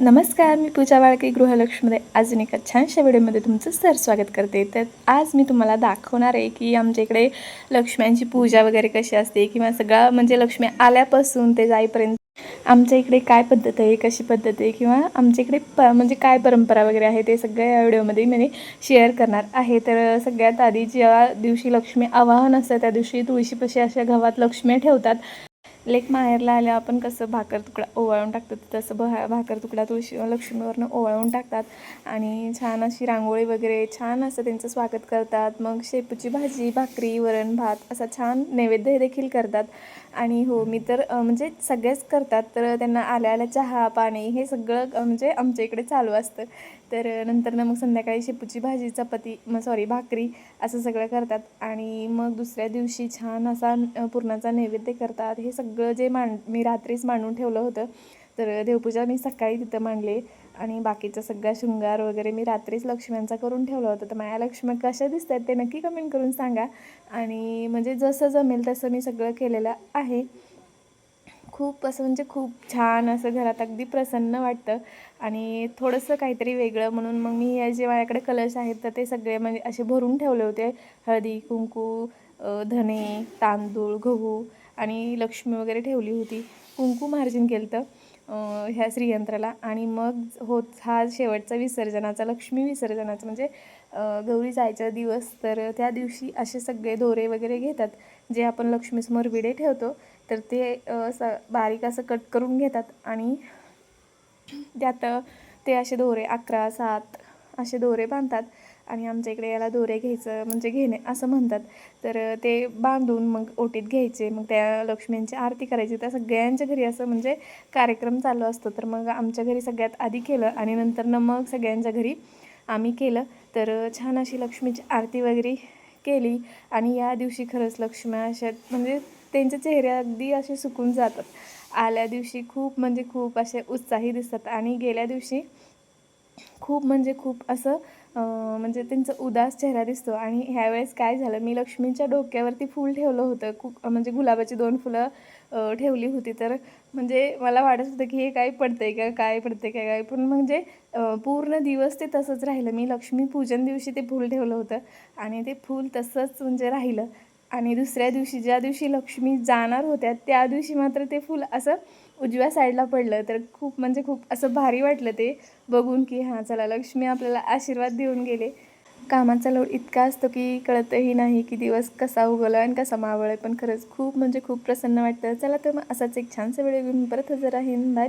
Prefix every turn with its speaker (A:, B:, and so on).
A: नमस्कार मी पूजा वाळके गृहलक्ष्मीमध्ये अजून एका छानशा व्हिडिओमध्ये तुमचं सर स्वागत करते. तर आज मी तुम्हाला दाखवणार आहे की आमच्या इकडे लक्ष्म्यांची पूजा वगैरे कशी असते किंवा सगळं म्हणजे लक्ष्मी आल्यापासून ते जाईपर्यंत आमच्या इकडे काय पद्धत आहे कशी पद्धत आहे किंवा आमच्या इकडे प म्हणजे काय परंपरा वगैरे आहे ते सगळ्या या व्हिडिओमध्ये मी शेअर करणार आहे. तर सगळ्यात आधी ज्या दिवशी लक्ष्मी आवाहन असतं त्या दिवशी तुळशीपाशी अशा गव्हात लक्ष्मी ठेवतात. लेक माहेरला आल्या आपण कसं भाकर तुकडा ओवाळून टाकतो तसं भा भाकर तुकडा तुळशी लक्ष्मीवरनं ओवाळून टाकतात. आणि छान अशी रांगोळी वगैरे छान असं त्यांचं स्वागत करतात. मग शेपूची भाजी भाकरी वरण भात असा छान नैवेद्य देखील करतात. आणि हो मी तर म्हणजे सगळेच करतात. तर त्यांना आल्या आल्या चहा पाणी हे सगळं म्हणजे आमच्या इकडे चालू असतं. तर नंतर ना मग संध्याकाळी शेपूची भाजी चपाती मग सॉरी भाकरी असं सगळं करतात. आणि मग दुसऱ्या दिवशी छान असा पुरणाचा नैवेद्य करतात. हे सगळं जे मांड मी रात्रीच मांडून ठेवलं होतं तर देवपूजा मी सकाळी तिथं मांडले. आणि बाकीचा सगळा शृंगार वगैरे मी रात्रीच लक्ष्म्यांचा करून ठेवलं होतं. तर माझ्या लक्ष्म्या कशा दिसत आहेत ते नक्की कमेंट करून सांगा. आणि म्हणजे जसं जमेल तसं मी सगळं केलेलं आहे. खूप असं म्हणजे खूप छान असं घरात अगदी प्रसन्न वाटतं. आणि थोडंसं काहीतरी वेगळं म्हणून मग मी या जे माझ्याकडे कलर्स आहेत तर ते सगळे म्हणजे असे भरून ठेवले होते. हळदी कुंकू धने तांदूळ गहू आणि लक्ष्मी वगैरे ठेवली होती. कुंकू मार्जिन केलं तर ह्या श्रीयंत्राला. आणि मग होत हा शेवटचा विसर्जनाचा लक्ष्मी विसर्जनाचा म्हणजे गौरी जायचा दिवस तर त्या दिवशी असे सगळे दोरे वगैरे घेतात जे आपण लक्ष्मीसमोर विडे ठेवतो. तर ते असं बारीक असं कट करून घेतात आणि त्यात ते असे दोरे अकरा सात असे दोरे बांधतात आणि आमच्या इकडे याला दोरे घ्यायचं म्हणजे घेणे असं म्हणतात. तर ते बांधून मग ओटीत घ्यायचे मग त्या लक्ष्मींची आरती करायची. त्या सगळ्यांच्या घरी असं म्हणजे कार्यक्रम चालू असतो. तर मग आमच्या घरी सगळ्यात आधी केलं आणि नंतर मग सगळ्यांच्या घरी आम्ही केलं. तर छान अशी लक्ष्मीची आरती वगैरे केली आणि या दिवशी खरंच लक्ष्म्या अशा म्हणजे त्यांचे चेहरे अगदी असे सुकून जातात. आल्या दिवशी खूप म्हणजे खूप असे उत्साही दिसतात आणि गेल्या दिवशी खूप म्हणजे खूप असं म्हणजे त्यांचा उदास चेहरा दिसतो. आणि ह्यावेळेस काय झालं मी लक्ष्मीच्या डोक्यावरती फूल ठेवलं होतं. खूप म्हणजे गुलाबाची दोन फुलं ठेवली होती. तर म्हणजे मला वाटत होतं की हे काय पडतंय का काय पडतंय का काय? पण म्हणजे पूर्ण दिवस ते तसंच राहिलं. मी लक्ष्मी पूजन दिवशी ते फूल ठेवलं होतं. आणि ते फूल तसंच म्हणजे राहिलं. आणि दुसऱ्या दिवशी ज्या दिवशी लक्ष्मी जाणार होत्या त्या दिवशी मात्र ते फूल असं उजव्या साईडला पडलं तर खूप म्हणजे खूप असं भारी वाटलं ते बघून की हां चला लक्ष्मी आपल्याला आशीर्वाद देऊन गेले. कामाचा लोड इतका असतो की कळतही नाही की दिवस कसा उगवला आणि कसा मावळ पण खरंच खूप म्हणजे खूप प्रसन्न वाटतं. चला तर मग असाच एक छानसा वेळ घेऊन परत हजर राहीन. बाय